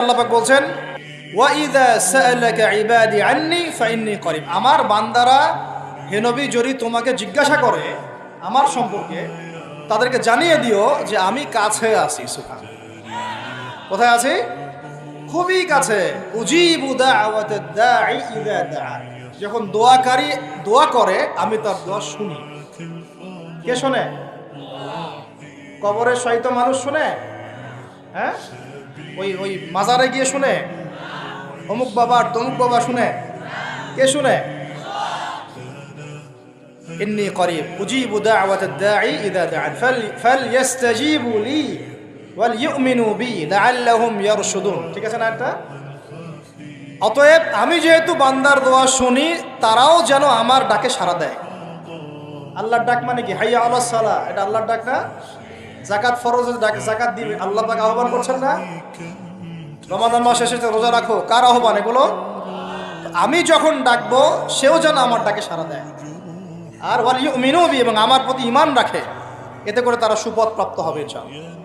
আল্লাহ পাক বলছেন আমার বান্দারা হে নবী, যদি তোমাকে জিজ্ঞাসা করে আমার সম্পর্কে, তাদেরকে জানিয়ে দিও যে আমি কাছে আছি সুবহান কোথায় আছি? খুবই কাছে। যখন দোয়াকারী দোয়া করে, আমি তার দোয়া শুনি। কে শোনে? কবরের সহিত মানুষ শুনে? হ্যাঁ? ওই ওই মাজারে গিয়ে শুনে অমুক বাবা আর তমুক বাবা শুনে কে শুনে إني قريب أجيب دعوة الداعي إذا دعان فل فليستجيبوا لي وليؤمنوا بي لعلهم يرشدون ঠিক আছে না এটা অতএব আমি যেহেতু বান্দার দোয়া শুনি তারাও যেন আমার ডাকে সাড়া দেয় আল্লাহর ডাক মানে কি হাইয়া আল্লাহ সালা এটা আল্লাহর ডাক না জাকাত ফরজ জাকাত দিবে। আল্লাহ পাক আহ্বান করছেন না? রমাদান মাস এসেছে রোজা রাখো। কার আহ্বান এগুলো? আমি যখন ডাকবো, সেও যেন আমার ডাকে সারা দেয়। আর ওয়াল ইউমিনু এবং আমার প্রতি ইমান রাখে। এতে করে তারা সুপথ প্রাপ্ত হবে, ইনশাআল্লাহ।